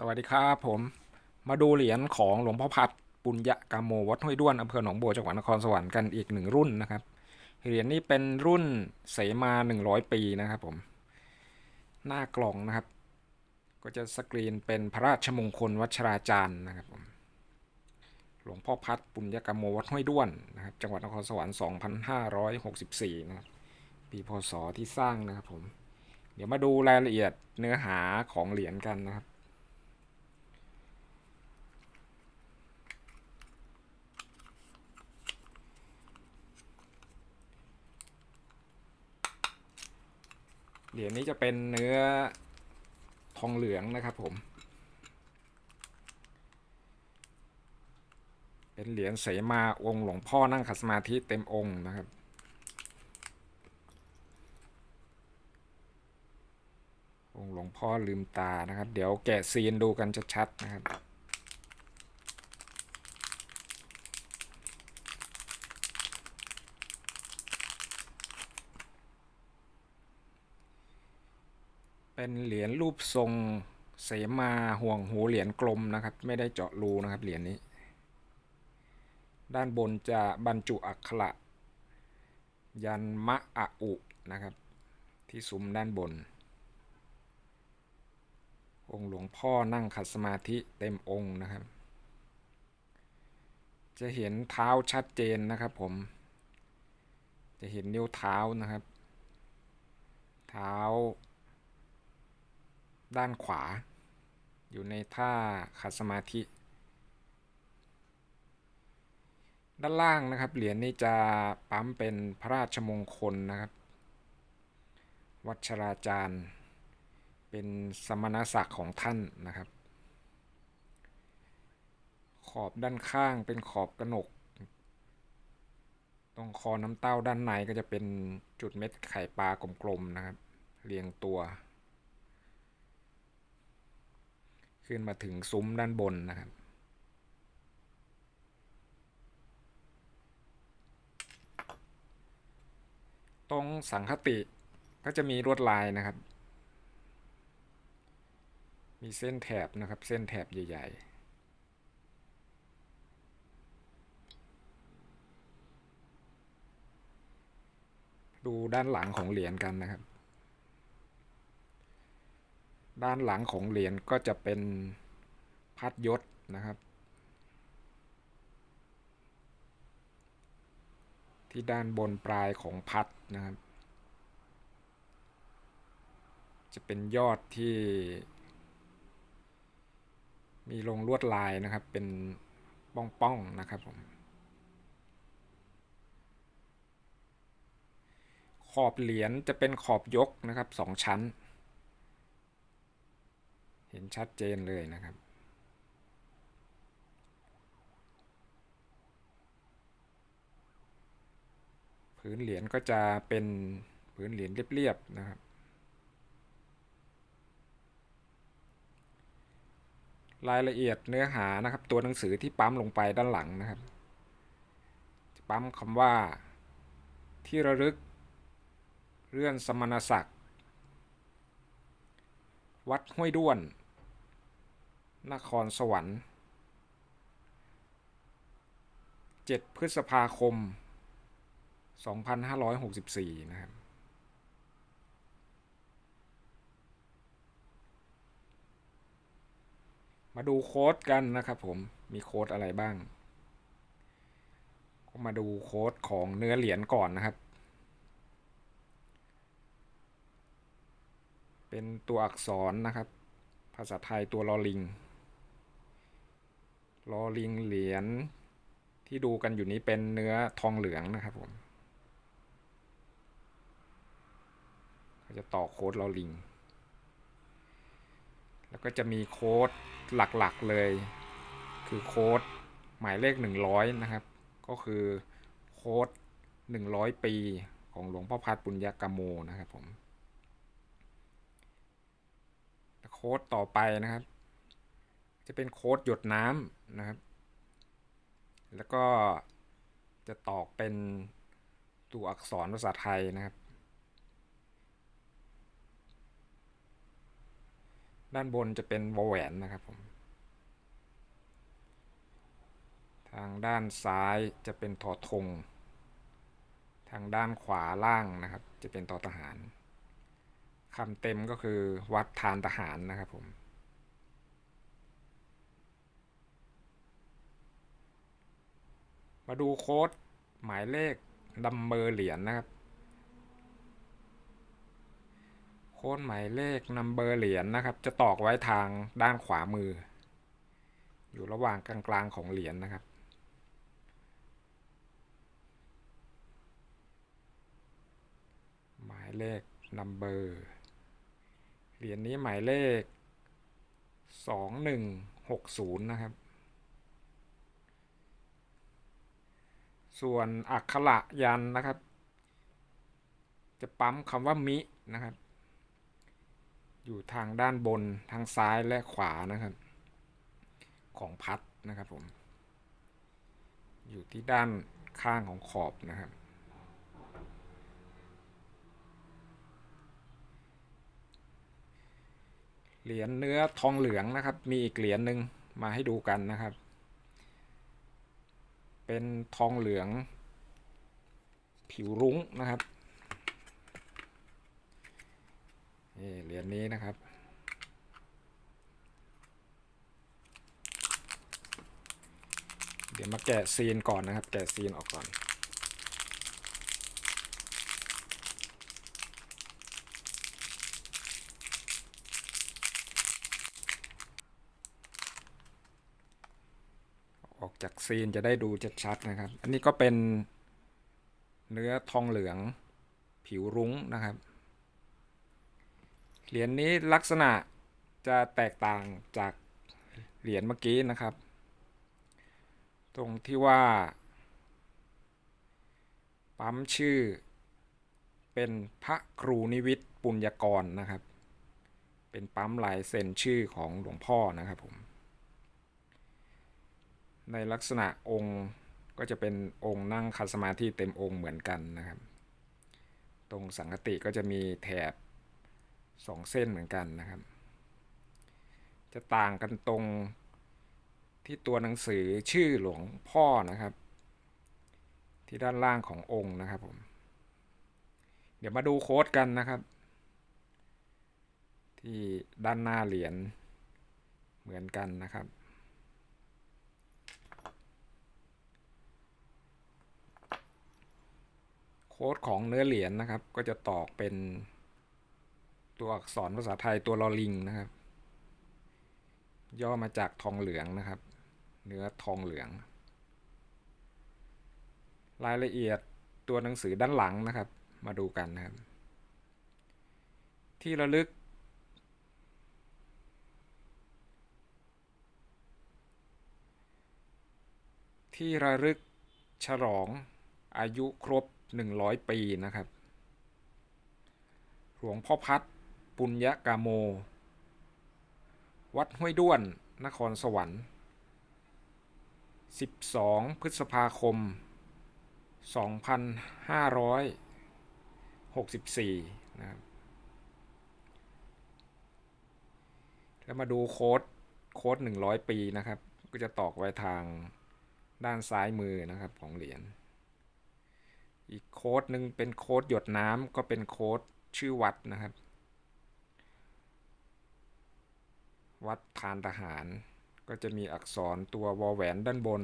สวัสดีครับผม มาดูเหรียญของหลวงพ่อพัดปุญญกามโมวัดห้วยด้วนอำเภอหนองบัวจังหวัดนครสวรรค์กันอีกหนึ่งรุ่นนะครับ เหรียญนี้เป็นรุ่นเสมา 100 ปีนะครับผม หน้ากล่องนะครับ ก็จะสกรีนเป็นพระราชมงคลวัชราจารย์นะครับผมหลวงพ่อพัดปุญญกามโมวัดห้วยด้วนนะครับจังหวัดนครสวรรค์ 2564 นะครับปีพศที่สร้างนะครับผม เดี๋ยวมาดูรายละเอียดเนื้อหาของเหรียญกันนะครับ เหรียญนี้จะเป็นเนื้อทองเหลืองนะครับผม เป็นเหรียญเสมาองค์หลวงพ่อนั่งขัดสมาธิเต็มองค์นะครับองค์หลวงพ่อลืมตานะครับ เดี๋ยวแกะซีนดูกันชัดๆนะครับ เป็นเหรียญรูปทรงเสมาห่วงหูเหรียญกลมนะครับ ไม่ได้เจาะรูนะครับเหรียญนี้ ด้านบนจะบรรจุอักขระยันมะอะอุนะครับ ที่ซุ้มด้านบน องค์หลวงพ่อนั่งขัดสมาธิเต็มองค์นะครับ จะเห็นเท้าชัดเจนนะครับผม จะเห็นนิ้วเท้านะครับ เท้า ด้านขวา อยู่ในท่าขัดสมาธิ ด้านล่างนะครับ เหรียญนี้จะปั๊มเป็นพระราชมงคลนะครับ วัชราจารย์ เป็นสมณศักดิ์ของท่านนะครับ ขอบด้านข้างเป็นขอบกระหนก ตรงคอน้ำเต้าด้านในก็จะเป็นจุดเม็ดไข่ปลากลมๆนะครับ เรียงตัว ขึ้นมาถึงซุ้มด้านบนนะครับ ตรงสังคติก็จะมีลวดลายนะครับ มีเส้นแถบนะครับ เส้นแถบใหญ่ ๆดูด้านหลังของเหรียญกันนะครับ ด้านหลังของเหรียญก็จะเป็นพัดยศนะครับ ที่ด้านบนปลายของพัดนะครับ จะเป็นยอดที่ มีลงลวดลายนะครับเป็นป้องๆนะครับผมขอบเหรียญจะเป็นขอบยกนะครับสองชั้น เห็นชัดเจนเลยนะครับ พื้นเหรียญก็จะเป็นพื้นเหรียญเรียบๆนะครับ รายละเอียดเนื้อหานะครับ ตัวหนังสือที่ปั๊มลงไปด้านหลังนะครับ ปั๊มคำว่าที่ระลึกเรื่องสมณศักดิ์วัดห้วยด้วน นครสวรรค์ 7 พฤษภาคม 2564 นะครับ มาดูโค้ดกันนะครับผม มีโค้ดอะไรบ้าง ก็มาดูโค้ดของเนื้อเหรียญก่อนนะครับ เป็นตัวอักษรนะครับภาษาไทยตัวลอลิง ลอลิงเหรียญที่ดูกันอยู่นี้เป็นเนื้อทองเหลืองนะครับผมก็จะต่อโค้ดลอลิง แล้วก็จะมีโค้ดหลักๆเลย คือโค้ดหมายเลข 100 นะครับ ก็คือโค้ด 100 ปีของหลวงพ่อพัดปุญญกามโมนะครับผมโค้ดต่อไปนะครับ จะเป็นโค้ดหยดน้ำนะครับ แล้วก็จะตอกเป็นตัวอักษรภาษาไทยนะครับ ด้านบนจะเป็นวแหวนนะครับผม ทางด้านซ้ายจะเป็นทอทง ทางด้านขวาล่างนะครับ จะเป็นตอทหารคำเต็มก็คือวัดทานทหารนะครับผม มาดูโค้ดหมายเลขดัมเบอร์เหรียญนะครับ โค้ดหมายเลขนัมเบอร์เหรียญนะครับ จะตอกไว้ทางด้านขวามือ อยู่ระหว่างกลางๆของเหรียญนะครับหมายเลขนัมเบอร์เหรียญนี้หมายเลขสองหนึ่งหกศูนย์นะครับ ส่วนอักขระยันนะครับ จะปั๊มคำว่ามินะครับ อยู่ทางด้านบนทางซ้ายและขวานะครับ ของพัดนะครับผม อยู่ที่ด้านข้างของขอบนะครับ เหรียญเนื้อทองเหลืองนะครับ มีอีกเหรียญหนึ่งมาให้ดูกันนะครับ เป็นทองเหลือง ผิวรุ้งนะครับนี่เหรียญนี้นะครับ เดี๋ยวมาแกะซีนก่อนนะครับ แกะซีนออกก่อน ออกจาก ซีนจะได้ดูชัดๆนะครับ อันนี้ก็เป็นเนื้อทองเหลืองผิวรุ้งนะครับ เหรียญนี้ลักษณะจะแตกต่างจากเหรียญเมื่อกี้นะครับ ตรงที่ว่า ปั๊มชื่อ เป็นพระครูนิวิทย์ปุญญกรนะครับ เป็นปั๊มลายเซ็นชื่อของหลวงพ่อนะครับผม ในลักษณะองค์ก็จะเป็นองค์นั่งคัดสมาธิเต็มองค์เหมือนกันนะครับ ตรงสังกติก็จะมีแถบสองเส้นเหมือนกันนะครับ จะต่างกันตรงที่ตัวหนังสือชื่อหลวงพ่อนะครับ ที่ด้านล่างขององค์นะครับผม เดี๋ยวมาดูโค้ดกันนะครับ ที่ด้านหน้าเหรียญเหมือนกันนะครับ ค้ดของเนื้อเหรียญนะครับ ก็จะตอกเป็นตัวอักษรภาษาไทยตัวลอลิงนะครับ ย่อมาจากทองเหลืองนะครับ เนื้อทองเหลือง รายละเอียดตัวหนังสือด้านหลังนะครับ มาดูกันนะครับ ที่ระลึก ที่ระลึกฉลองอายุครบ 100 ปีนะครับ หลวงพ่อพัด ปุญญกาโม วัดห้วยด้วน นครสวรรค์ 12 พฤษภาคม 2564 นะครับ แล้วมาดูโค้ด โค้ด 100 ปีนะครับ ก็จะตอกไว้ทางด้านซ้ายมือนะครับของเหรียญ อีกโค้ดหนึ่งเป็นโค้ดหยดน้ำก็เป็นโค้ดชื่อวัดนะครับ วัดทานทหาร ก็จะมีอักษรตัววอแหวนด้านบน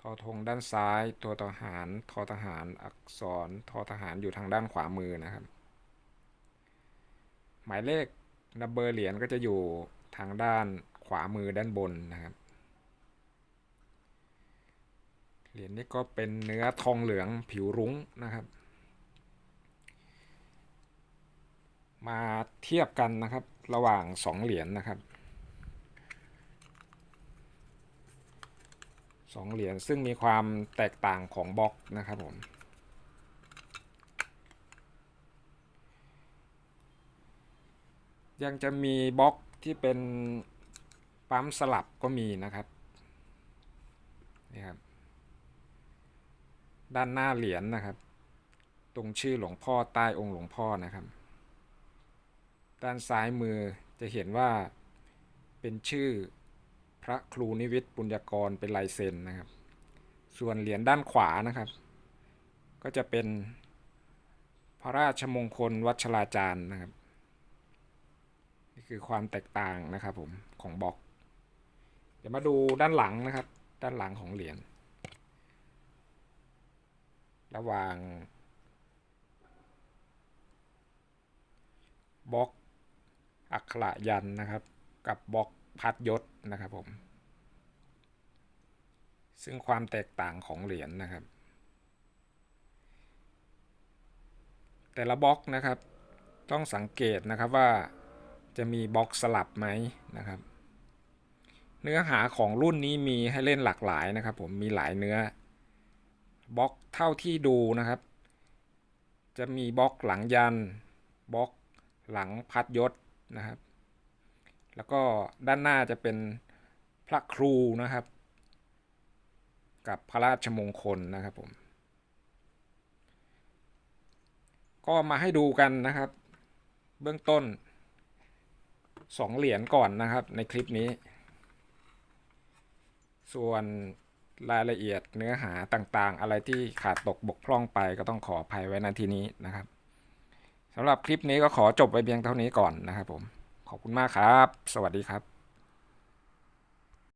ทอธงด้านซ้าย ตัวทหาร ทอทหาร อักษร ทอทหารอยู่ทางด้านขวามือนะครับ หมายเลขนับเบอร์เหรียญก็จะอยู่ทางด้านขวามือด้านบนนะครับ เหรียญนี้ก็เป็นเนื้อทองเหลืองผิวรุ้งนะครับ มาเทียบกันนะครับระหว่าง2เหรียญนะครับสองเหรียญซึ่งมีความแตกต่างของบล็อกนะครับผมยังจะมีบล็อกที่เป็นปั๊มสลับก็มีนะครับนี่ครับ ด้านหน้าเหรียญนะครับ ตรงชื่อหลวงพ่อใต้องค์หลวงพ่อนะครับ ด้านซ้ายมือจะเห็นว่าเป็นชื่อพระครูนิวิทย์ปุญญากรเป็นลายเซ็นนะครับ ส่วนเหรียญด้านขวานะครับ ก็จะเป็นพระราชมงคลวัชราจารย์นะครับนี่คือความแตกต่างนะครับผมของบล็อก เดี๋ยวมาดูด้านหลังนะครับ ด้านหลังของเหรียญ ระหว่างบล็อกอักขระยันนะครับ กับบล็อกพัดยศนะครับผม ซึ่งความแตกต่างของเหรียญนะครับ แต่ละบล็อกนะครับ ต้องสังเกตนะครับว่าจะมีบล็อกสลับไหมนะครับ เนื้อหาของรุ่นนี้มีให้เล่นหลากหลายนะครับ ผมมีหลายเนื้อ บล็อกเท่าที่ดูนะครับ จะมีบล็อกหลังยันบล็อกหลังพัดยศนะครับ แล้วก็ด้านหน้าจะเป็นพระครูนะครับ กับพระราชมงคลนะครับผมก็มาให้ดูกันนะครับ เบื้องต้นสองเหรียญก่อนนะครับในคลิปนี้ ส่วน รายละเอียดเนื้อหาต่างๆ อะไรที่ขาดตกบกพร่องไปก็ต้องขออภัยไว้ณที่นี้นะครับสำหรับคลิปนี้ก็ขอจบไปเพียงเท่านี้ก่อนนะครับผม ขอบคุณมากครับ สวัสดีครับ